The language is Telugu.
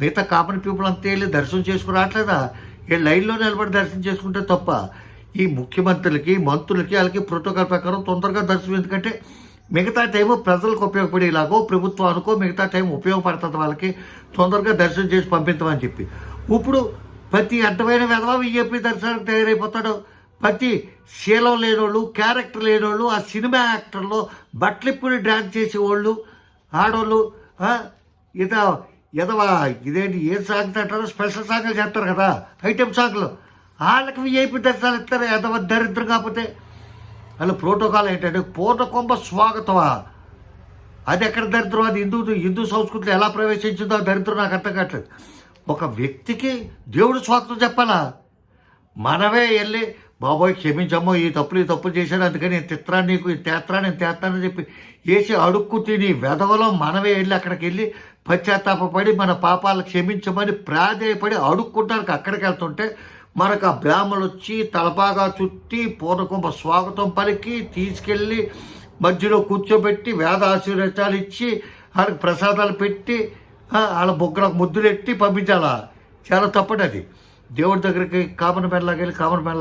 మిగతా కామన్ పీపుల్ అంతా వెళ్ళి దర్శనం చేసుకుని రావట్లేదా? ఈ లైన్లో నిలబడి దర్శనం చేసుకుంటే తప్ప ఈ ముఖ్యమంత్రులకి మంత్రులకి వాళ్ళకి ప్రోటోకాల్ ప్రకారం తొందరగా దర్శనం. ఎందుకంటే మిగతా టైం ప్రజలకు ఉపయోగపడేలాగో ప్రభుత్వానికో మిగతా టైం ఉపయోగపడుతుంది వాళ్ళకి తొందరగా దర్శనం చేసి పంపించమని చెప్పి. ఇప్పుడు ప్రతి అడ్డమైన విధవ బీజేపీ దర్శనానికి తయారైపోతాడు. ప్రతి శీలం లేనోళ్ళు క్యారెక్టర్ లేనోళ్ళు ఆ సినిమా యాక్టర్లో బట్టలిప్పుడు డ్యాన్స్ చేసేవాళ్ళు ఆడవాళ్ళు ఇత ఎదవా ఇదేంటి ఏ సాంగ్ అంటారో? స్పెషల్ సాంగ్లు చేస్తారు కదా ఐటెం సాంగ్లు. వాళ్ళకి విఐపి దర్శనాలు ఇస్తారు ఎదవ దరిద్రం కాకపోతే. వాళ్ళు ప్రోటోకాల్ ఏంటంటే పూర్ణకుంభ స్వాగతమా? అది ఎక్కడ దరిద్రం? అది హిందూ హిందూ సంస్కృతిలో ఎలా ప్రవేశించిందో ఆ దరిద్రం నాకు అర్థం కావట్లేదు. ఒక వ్యక్తికి దేవుడు స్వాగతం చెప్పాలా? మనమే వెళ్ళి బాబోయ్ క్షమించమ్మో ఈ తప్పులు ఈ తప్పులు చేశాడు అందుకని నేను తిత్రాన్ని నీకు ఈ తేత్రాన్ని నేను తేత్రాన్ని చెప్పి వేసి అడుక్కు తిని వెధవలో మనమే వెళ్ళి అక్కడికి వెళ్ళి పశ్చాత్తాపడి మన పాపాలు క్షమించమని ప్రాధేయపడి అడుక్కుంటానికి అక్కడికి వెళ్తుంటే మనకు ఆ బ్రాహ్మణులు వచ్చి తలపాగా చుట్టి పూర్ణకుంభ స్వాగతం పలికి తీసుకెళ్ళి మధ్యలో కూర్చోబెట్టి వేద ఆశీర్వచాలు ఇచ్చి వాళ్ళకి ప్రసాదాలు పెట్టి వాళ్ళ బొగ్గలకు ముద్దులు ఎట్టి పంపించాలా? చాలా తప్పటి అది. దేవుడి దగ్గరికి కామన్ మ్యాన్ వెళ్ళి కామన్ మ్యాన్